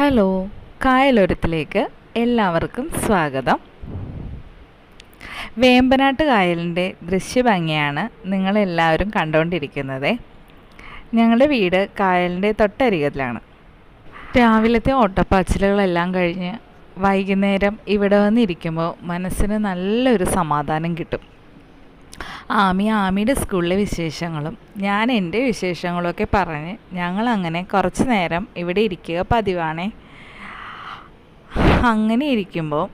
Hello കായലോരത്തിലേക്ക് എല്ലാവർക്കും സ്വാഗതം. വേമ്പനാട്ട് കായലിന്റെ ദൃശ്യഭംഗിയാണ് നിങ്ങളെല്ലാവരും കണ്ടുകൊണ്ടിരിക്കുന്നത്. ഞങ്ങളുടെ വീട് കായലിന്റെ തൊട്ടരികത്തിലാണ്. രാവിലത്തെ ഓട്ടപ്പാച്ചിലുകളെല്ലാം കഴിഞ്ഞ് വൈകുന്നേരം ഇവിടെ വന്നിരിക്കുമ്പോൾ മനസ്സിന് നല്ലൊരു സമാധാനം കിട്ടും. ആമി ആമിയുടെ സ്കൂളിലെ വിശേഷങ്ങളും ഞാൻ എന്റെ വിശേഷങ്ങളൊക്കെ പറഞ്ഞ് ഞങ്ങളങ്ങനെ കുറച്ച് നേരം ഇവിടെ ഇരിക്കുക പതിവാണേ. അങ്ങനെ ഇരിക്കുമ്പോൾ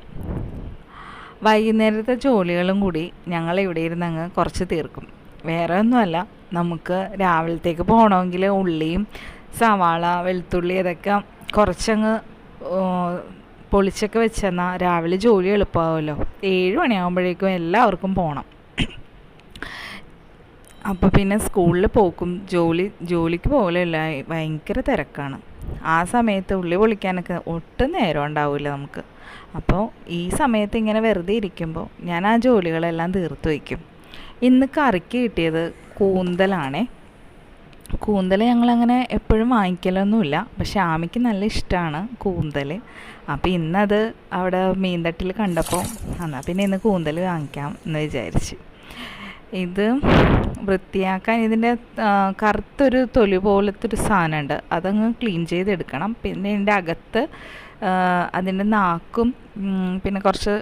വൈകുന്നേരത്തെ ജോലികളും കൂടി ഞങ്ങൾ ഇവിടെ ഇരുന്ന് അങ്ങ് കുറച്ച് തീർക്കും. വേറെ ഒന്നുമല്ല നമുക്ക് രാവിലത്തേക്ക് പോകണമെങ്കിൽ ഉള്ളിയും സവാള വെളുത്തുള്ളി അതൊക്കെ കുറച്ചങ്ങ് പൊളിച്ചൊക്കെ വെച്ചെന്നാൽ രാവിലെ ജോലി എളുപ്പമാവുമല്ലോ. ഏഴ് മണിയാകുമ്പോഴേക്കും എല്ലാവർക്കും പോകണം. അപ്പോൾ പിന്നെ സ്കൂളിൽ പോക്കും ജോലി ജോലിക്ക് പോകലല്ല ഭയങ്കര തിരക്കാണ്. ആ സമയത്ത് ഉള്ളി പൊളിക്കാനൊക്കെ ഒട്ടും നേരം ഉണ്ടാവില്ല നമുക്ക്. അപ്പോൾ ഈ സമയത്ത് ഇങ്ങനെ വെറുതെ ഇരിക്കുമ്പോൾ ഞാൻ ആ ജോലികളെല്ലാം തീർത്ത് വയ്ക്കും. ഇന്ന് കറിക്ക് കിട്ടിയത് കൂന്തലാണേ. കൂന്തൽ ഞങ്ങളങ്ങനെ എപ്പോഴും വാങ്ങിക്കലൊന്നുമില്ല. പക്ഷെ ആമിക്ക് നല്ല ഇഷ്ടമാണ് കൂന്തൽ അപ്പോൾ ഇന്നത് അവിടെ മീൻതട്ടിൽ കണ്ടപ്പോൾ എന്നാൽ പിന്നെ ഇന്ന് കൂന്തൽ വാങ്ങിക്കാം എന്ന് വിചാരിച്ച്. ഇത് വൃത്തിയാക്കാൻ ഇതിന്റെ കറുത്തൊരു തൊലി പോലത്തെ ഒരു സാധനമുണ്ട്. അതങ്ങ് ക്ലീൻ ചെയ്തെടുക്കണം. പിന്നെ ഇതിന്റെ അകത്ത് അതിന്റെ നാക്കും പിന്നെ കുറച്ച്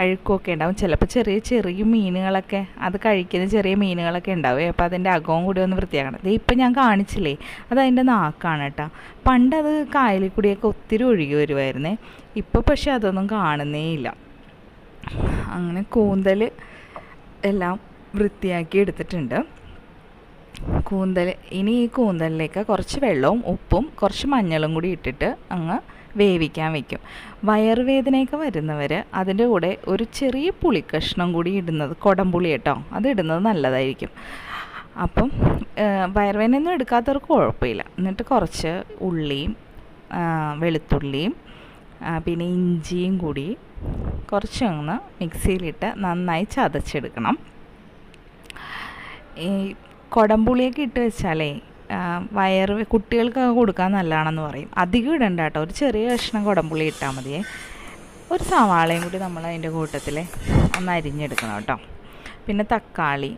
അഴുക്കുമൊക്കെ ഉണ്ടാവും. ചിലപ്പോൾ ചെറിയ ചെറിയ മീനുകളൊക്കെ അത് കഴിക്കുന്ന ചെറിയ മീനുകളൊക്കെ ഉണ്ടാവും. അപ്പോൾ അതിന്റെ അകവും കൂടി ഒന്ന് വൃത്തിയാക്കണം. ഇത് ഇപ്പം ഞാൻ കാണിച്ചില്ലേ? അത് അതിന്റെ നാക്കാണ് കേട്ടോ. പണ്ട് അത് കായലിൽ കൂടിയൊക്കെ ഒത്തിരി ഒഴുകി വരുമായിരുന്നേ. ഇപ്പോൾ പക്ഷേ അതൊന്നും കാണുന്നേ ഇല്ല. അങ്ങനെ കൂന്തൽ എല്ലാം വൃത്തിയാക്കി എടുത്തിട്ടുണ്ട്. കൂന്തൽ ഇനി ഈ കൂന്തലിലേക്ക് കുറച്ച് വെള്ളവും ഉപ്പും കുറച്ച് മഞ്ഞളും കൂടി ഇട്ടിട്ട് അങ്ങ് വേവിക്കാൻ വെക്കും. വയറുവേദനയൊക്കെ വരുന്നവർ അതിന്റെ കൂടെ ഒരു ചെറിയ പുളിക്കഷ്ണം കൂടി ഇടുന്നത് കുടംപുളി കേട്ടോ അത് ഇടുന്നത് നല്ലതായിരിക്കും. അപ്പം വയറുവേദനയൊന്നും എടുക്കാത്തവർക്ക് കുഴപ്പമില്ല. എന്നിട്ട് കുറച്ച് ഉള്ളിയും വെളുത്തുള്ളിയും പിന്നെ ഇഞ്ചിയും കൂടി കുറച്ചൊന്ന് മിക്സിയിലിട്ട് നന്നായി ചതച്ചെടുക്കണം. ഈ കുടംപുളിയൊക്കെ ഇട്ട് വെച്ചാലേ വയറ് കുട്ടികൾക്കൊക്കെ കൊടുക്കാൻ നല്ലതാണെന്ന് പറയും. അധികം ഇടണ്ട കേട്ടോ. ഒരു ചെറിയ കഷ്ണം കുടംപുളി ഇട്ടാൽ മതിയേ ഒരു സവാളയും കൂടി നമ്മൾ അതിന്റെ കൂട്ടത്തിൽ ഒന്ന് അരിഞ്ഞെടുക്കണം കേട്ടോ. പിന്നെ തക്കാളി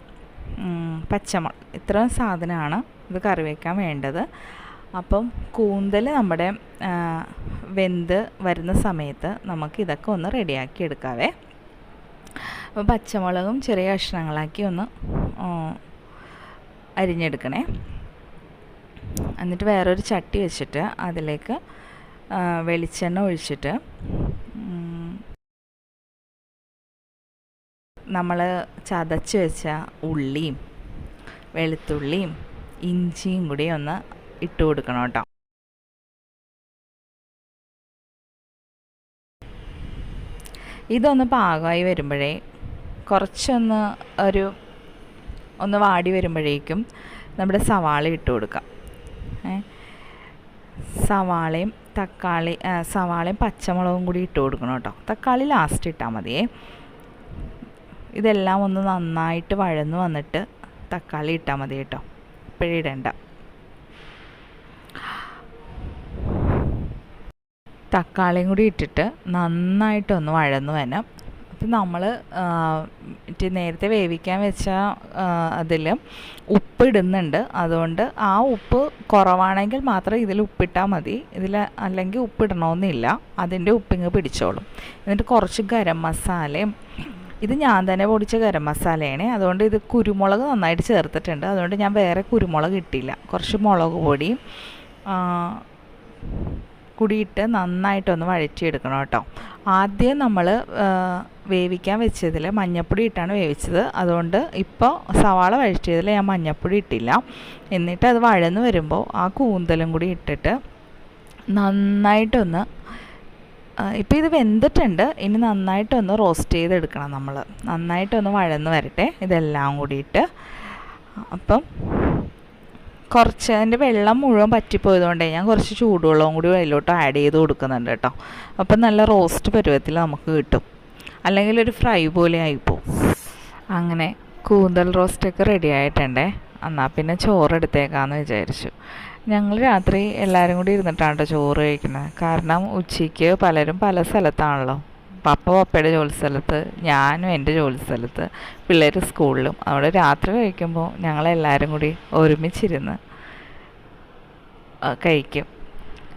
പച്ചമുളക് ഇത്രയും സാധനമാണ് ഇത് കറി വയ്ക്കാൻ വേണ്ടത്. അപ്പം കൂന്തൽ നമ്മുടെ വെന്ത് വരുന്ന സമയത്ത് നമുക്ക് ഇതൊക്കെ ഒന്ന് റെഡിയാക്കി എടുക്കാവേ. അപ്പോൾ പച്ചമുളകും ചെറിയ കഷ്ണങ്ങളാക്കി ഒന്ന് അരിഞ്ഞെടുക്കണേ. എന്നിട്ട് വേറൊരു ചട്ടി വെച്ചിട്ട് അതിലേക്ക് വെളിച്ചെണ്ണ ഒഴിച്ചിട്ട് നമ്മൾ ചതച്ച് വെച്ച ഉള്ളിയും വെളുത്തുള്ളിയും ഇഞ്ചിയും കൂടി ഒന്ന് ഇട്ട് കൊടുക്കണം കേട്ടോ. ഇതൊന്ന് പാകമായി വരുമ്പോഴേ കുറച്ചൊന്ന് ഒരു ഒന്ന് വാടി വരുമ്പോഴേക്കും നമ്മുടെ സവാള ഇട്ട് കൊടുക്കാം. സവാളയും തക്കാളി സവാളയും പച്ചമുളകും കൂടി ഇട്ട് കൊടുക്കണം കേട്ടോ. തക്കാളി ലാസ്റ്റ് ഇട്ടാൽ മതിയേ ഇതെല്ലാം ഒന്ന് നന്നായിട്ട് വഴന്ന് വന്നിട്ട് തക്കാളി ഇട്ടാൽ മതി കേട്ടോ. ഇപ്പോഴിടണ്ട തക്കാളിയും കൂടി ഇട്ടിട്ട് നന്നായിട്ടൊന്ന് വഴന്ന് വരണം. അപ്പം നമ്മൾ നേരത്തെ വേവിക്കാൻ വെച്ച അതിൽ ഉപ്പ് ഇടുന്നുണ്ട്. അതുകൊണ്ട് ആ ഉപ്പ് കുറവാണെങ്കിൽ മാത്രം ഇതിൽ ഉപ്പിട്ടാൽ മതി. ഇതിൽ അല്ലെങ്കിൽ ഉപ്പിടണമെന്നില്ല അതിന്റെ ഉപ്പിങ്ങ് പിടിച്ചോളും. എന്നിട്ട് കുറച്ച് ഗരം മസാലയും ഇത് ഞാൻ തന്നെ പൊടിച്ച ഗരം മസാലയാണ്. അതുകൊണ്ട് ഇത് കുരുമുളക് നന്നായിട്ട് ചേർത്തിട്ടുണ്ട്. അതുകൊണ്ട് ഞാൻ വേറെ കുരുമുളക് ഇട്ടില്ല. കുറച്ച് മുളക് പൊടിയും കൂടിയിട്ട് നന്നായിട്ടൊന്ന് വഴറ്റിയെടുക്കണം കേട്ടോ. ആദ്യം നമ്മൾ വേവിക്കാൻ വെച്ചതിൽ മഞ്ഞപ്പൊടി ഇട്ടാണ് വേവിച്ചത്. അതുകൊണ്ട് ഇപ്പോൾ സവാള വഴറ്റിയതിൽ ഞാൻ മഞ്ഞപ്പൊടി ഇട്ടില്ല. എന്നിട്ട് അത് വഴന്ന് വരുമ്പോൾ ആ കൂന്തലും കൂടി ഇട്ടിട്ട് നന്നായിട്ടൊന്ന് ഇപ്പോൾ ഇത് വെന്തിട്ടുണ്ട്. ഇനി നന്നായിട്ടൊന്ന് റോസ്റ്റ് ചെയ്തെടുക്കണം നമ്മൾ. നന്നായിട്ടൊന്ന് വഴന്ന് വരട്ടെ. ഇതെല്ലാം കൂടിയിട്ട്. അപ്പം കുറച്ച് അതിന്റെ വെള്ളം മുഴുവൻ പറ്റിപ്പോയതുകൊണ്ടേ ഞാൻ കുറച്ച് ചൂടുവെള്ളവും കൂടി അതിലോട്ട് ആഡ് ചെയ്ത് കൊടുക്കുന്നുണ്ട് കേട്ടോ. അപ്പം നല്ല റോസ്റ്റ് പരുവത്തിൽ നമുക്ക് കിട്ടും. അല്ലെങ്കിൽ ഒരു ഫ്രൈ പോലെ ആയിപ്പോവും. അങ്ങനെ കൂന്തൽ റോസ്റ്റൊക്കെ റെഡി ആയിട്ടുണ്ടേ. എന്നാൽ പിന്നെ ചോറ് എടുത്തേക്കാന്ന് വിചാരിച്ചു. ഞങ്ങൾ രാത്രി എല്ലാവരും കൂടി ഇരുന്നിട്ടാണ് കേട്ടോ ചോറ് കഴിക്കുന്നത്. കാരണം ഉച്ചയ്ക്ക് പലരും പല സ്ഥലത്താണല്ലോ. പപ്പ പപ്പയുടെ ജോലി സ്ഥലത്ത് ഞാനും എന്റെ ജോലി സ്ഥലത്ത് പിള്ളേർ സ്കൂളിലും അവിടെ രാത്രി കഴിക്കുമ്പോൾ ഞങ്ങളെല്ലാവരും കൂടി ഒരുമിച്ചിരുന്ന് കഴിക്കും.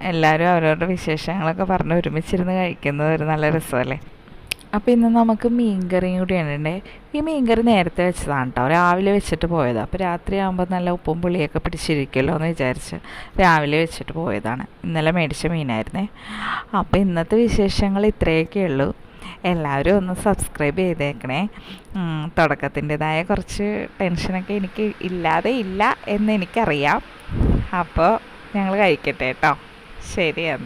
എല്ലാവരും അവരവരുടെ വിശേഷങ്ങളൊക്കെ പറഞ്ഞ് ഒരുമിച്ചിരുന്ന് കഴിക്കുന്നത് ഒരു നല്ല രസമല്ലേ? അപ്പോൾ ഇന്ന് നമുക്ക് മീൻകറിയും കൂടിയാണ്. ഉണ്ടേ ഈ മീൻകറി നേരത്തെ വെച്ചതാണ് കേട്ടോ രാവിലെ വെച്ചിട്ട് പോയതാണ് അപ്പോൾ രാത്രി ആകുമ്പോൾ നല്ല ഉപ്പും പുളിയൊക്കെ പിടിച്ചിരിക്കുമല്ലോ എന്ന് വിചാരിച്ച് രാവിലെ വെച്ചിട്ട് പോയതാണ്. ഇന്നലെ മേടിച്ച മീനായിരുന്നേ. അപ്പോൾ ഇന്നത്തെ വിശേഷങ്ങൾ ഇത്രയൊക്കെ ഉള്ളൂ. എല്ലാവരും ഒന്ന് സബ്സ്ക്രൈബ് ചെയ്തേക്കണേ. തുടക്കത്തിന്റെതായ കുറച്ച് ടെൻഷനൊക്കെ എനിക്ക് ഇല്ലാതെ ഇല്ല എന്ന് എനിക്കറിയാം. അപ്പോൾ ഞങ്ങൾ കഴിക്കട്ടെ കേട്ടോ ശരി എന്നാൽ